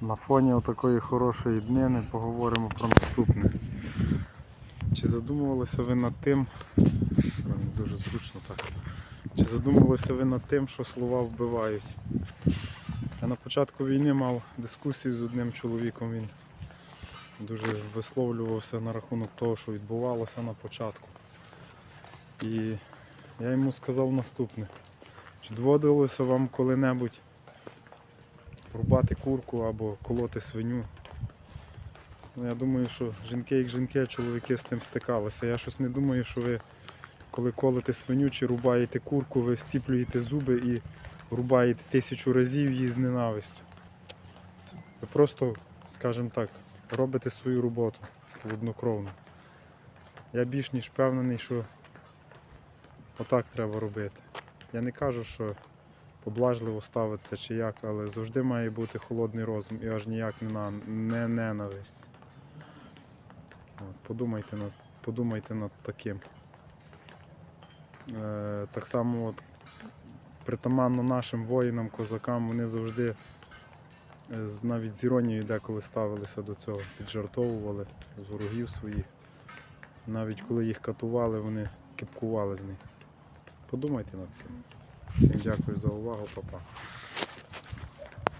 На фоні такої хорошої днини поговоримо про наступне. Чи задумувалися ви над тим, дуже зручно так. Чи задумувалися ви над тим, що слова вбивають? Я на початку війни мав дискусію з одним чоловіком. Він дуже висловлювався на рахунок того, що відбувалося на початку. І я йому сказав наступне. Чи доводилося вам коли-небудь рубати курку або колоти свиню? Ну, я думаю, що жінки як жінки, а чоловіки з тим стикалися. Я щось не думаю, що ви, коли колите свиню чи рубаєте курку, ви стіплюєте зуби і рубаєте тисячу разів її з ненавистю. Ви просто, скажімо так, робите свою роботу однокровно. Я більш ніж впевнений, що отак треба робити. Я не кажу, що поблажливо ставитися чи як, але завжди має бути холодний розум і аж ніяк не, не ненависть. Подумайте, над, подумайте над таким. Е, так само от, притаманно нашим воїнам, козакам, вони завжди е, навіть з іронією деколи ставилися до цього, піджартовували з ворогів своїх. Навіть коли їх катували, вони кипкували з них. Подумайте над цим. Всім дякую за увагу, папа.